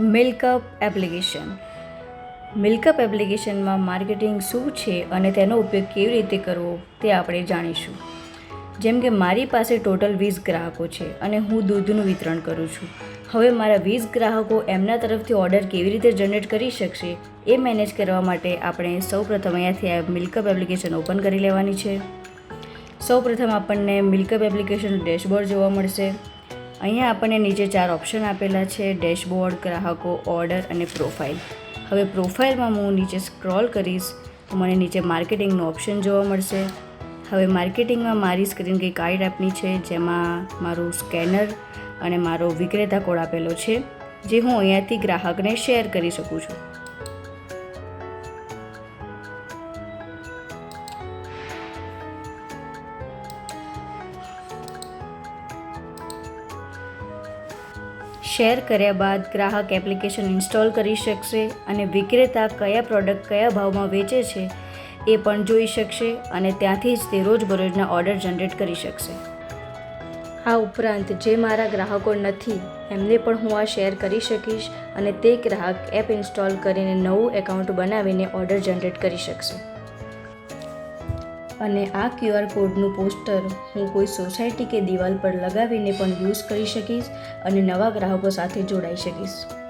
MilkUp application. MilkUp એપ્લિકેશનમાં marketing શું છે અને તેનો ઉપયોગ કેવી રીતે કરવો તે આપણે જાણીશું. જેમ કે મારી પાસે ટોટલ વીસ ગ્રાહકો છે અને હું દૂધનું વિતરણ કરું છું. હવે મારા વીસ ગ્રાહકો એમના તરફથી ઓર્ડર કેવી રીતે જનરેટ કરી શકશે એ મેનેજ કરવા માટે આપણે સૌપ્રથમ અહીંયાથી આ મિલ્કઅપ એપ્લિકેશન ઓપન કરી લેવાની છે. સૌપ્રથમ આપણને મિલ્કઅપ એપ્લિકેશન ડેશબોર્ડ જોવા મળશે. અહીંયા આપણને નીચે ચાર ઓપ્શન આપેલા છે ડેશબોર્ડ ગ્રાહકો ઓર્ડર અને પ્રોફાઇલ હવે પ્રોફાઇલમાં હું નીચે સ્ક્રોલ કરીશ તો મને નીચે માર્કેટિંગનો ઓપ્શન જોવા મળશે. હવે માર્કેટિંગમાં મારી સ્ક્રીન કંઈક આ ટાઈપની છે, જેમાં મારું સ્કેનર અને મારો વિક્રેતા કોડ આપેલો છે, જે હું અહીંયાથી ગ્રાહકને શેર કરી શકું છું. શેર કર્યા બાદ ગ્રાહક એપ્લિકેશન ઇન્સ્ટોલ કરી શકશે અને વિક્રેતા કયા પ્રોડક્ટ કયા ભાવમાં વેચે છે એ પણ જોઈ શકશે અને ત્યાંથી જ તે રોજબરોજના ઓર્ડર જનરેટ કરી શકશે. આ ઉપરાંત જે મારા ગ્રાહકો નથી, એમને પણ હું આ શેર કરી શકીશ અને તે ગ્રાહક એપ ઇન્સ્ટોલ કરીને નવું એકાઉન્ટ બનાવીને ઓર્ડર જનરેટ કરી શકશે. અને આ ક્યુઆર કોડનું પોસ્ટર હું કોઈ સોસાયટી કે દિવાલ પર લગાવીને પણ યુઝ કરી શકીશ અને નવા ગ્રાહકો સાથે જોડાઈ શકીશ.